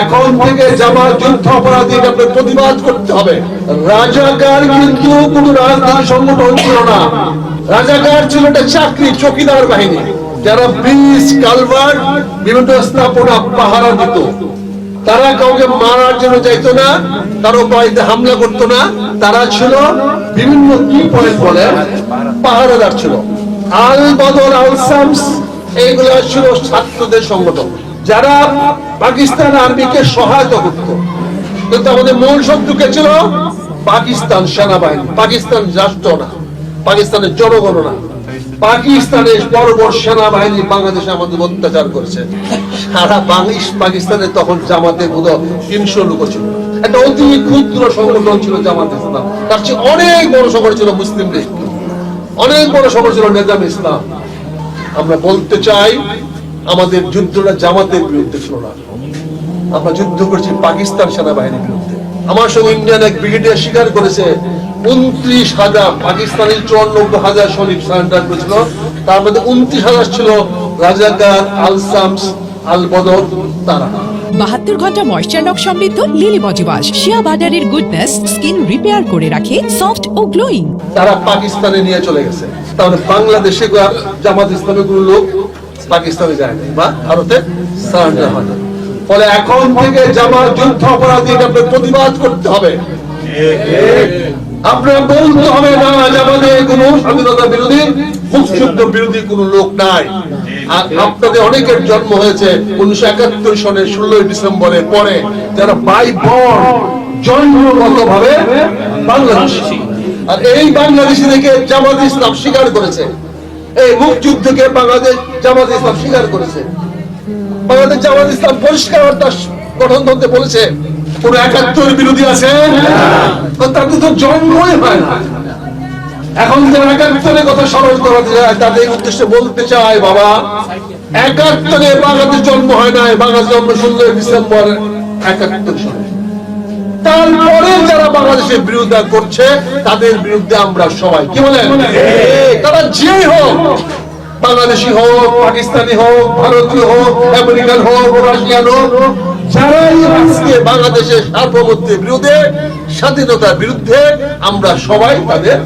এখন থেকে যুদ্ধ অপরাধী আপনার প্রতিবাদ করতে হবে। রাজাকার কিন্তু কোন সংগঠন ছিল না। রাজাকার ছিল একটা চাকরি, চকিদার বাহিনী, যারা ব্রিজ কালভার্ট বিভিন্ন স্থাপনা পাহারা দিত। তারা কাউকে মারার জন্য যাইতো না, কারও বাড়িতে হামলা করতো না। তারা ছিল বিভিন্ন কি পয়েন্ট বলে? পাহারাদার ছিল। আল বদর আল এইগুলো ছিল ছাত্রদের সংগঠন। যারা পাকিস্তান আর্মিকে সহায়তা করত। কিন্তু আমাদের মূল শত্রুকে ছিল? পাকিস্তান সেনাবাহিনী, পাকিস্তান রাষ্ট্র না, পাকিস্তানের জনগণনা পাকিস্তানের বড় সেনাবাহিনী বাংলাদেশে আমাদের অত্যাচার করেছে। সারা বাংলাদেশ পাকিস্তানে তখন জামাতে বোধ তিনশো লোক ছিল। একটা অতি ক্ষুদ্র সংগঠন ছিল জামাত ইসলাম। তার চেয়ে অনেক বড় সংগঠন ছিল মুসলিম লীগ। অনেক বড় সংগঠন ছিল নেজাম ইসলাম। আমরা বলতে চাই আমাদের যুদ্ধটা জামাতের বিরুদ্ধে ছিল না। আমরা যুদ্ধ করছি পাকিস্তান সেনাবাহিনীর বিরুদ্ধে। আমার সঙ্গে ইন্ডিয়ান এক ব্রিগেডিয়ার স্বীকার করেছে। উনত্রিশ হাজার পাকিস্তানি চুয়ান্নব্বই হাজার সৈনিক সারেন্ডার করেছিল। তার মধ্যে উনত্রিশ হাজার ছিল রাজাকার আল শামস আল বদর তারা। বাহাত্তর ঘণ্টা ময়শ্চার লক সমৃদ্ধ লিলি বডিওয়াশ শিয়া বাটারের গুডনেস স্কিন রিপেয়ার করে রাখে সফট ও গ্লোয়িং তারা পাকিস্তানে নিয়ে চলে গেছে। তাহলে বাংলাদেশে জামাত ইসলামের কোনো লোক পাকিস্তানে যায় না বা ভারতে সারেন্ডার হয় না। ফলে এখন থেকে জামাত যুদ্ধ অপরাধী এটা আপনার প্রতিবাদ করতে হবে। আপনার বলতে হবে, না আমাদের কোনো স্বাধীনতা বিরোধী মুক্তিযুদ্ধ বিরোধী কোনো লোক নাই। আর আপনাদের অনেকের জন্ম হয়েছে উনিশশো একাত্তর সনের ষোলোই ডিসেম্বরের পরে, যারা বাই জন্মগত ভাবে বাংলাদেশি। আর এই বাংলাদেশি থেকে জামাত ইসলাম স্বীকার করেছে। এই মুক্তিযুদ্ধকে বাংলাদেশ জামাত ইসলাম স্বীকার করেছে। বাংলাদেশ জামাত ইসলাম পরিষ্কার তার গঠনতন্ত্রে বলেছে কোন একাত্তর বিরোধী আছে? তাদের তো জন্মই হয় না। এখন যারা একাত্তরের কথা স্মরণ করাতে যায় তাদের উদ্দেশ্যে বলতে চাই বাবা একাত্তরে বাংলাদেশ জন্ম হয় নাই বাংলাদেশ জন্ম ষোলোই ডিসেম্বর একাত্তর সালে। তারপরে যারা বাংলাদেশের বিরোধিতা করছে তাদের বিরুদ্ধে আমরা সবাই কি বলেন? বাংলাদেশি হোক, পাকিস্তানি হোক, ভারতীয় হোক, আমেরিকান হোক, রাশিয়ান হোক, যারাই আজকে বাংলাদেশের সার্বভৌমত্বের বিরুদ্ধে, স্বাধীনতার বিরুদ্ধে, আমরা সবাই তাদের।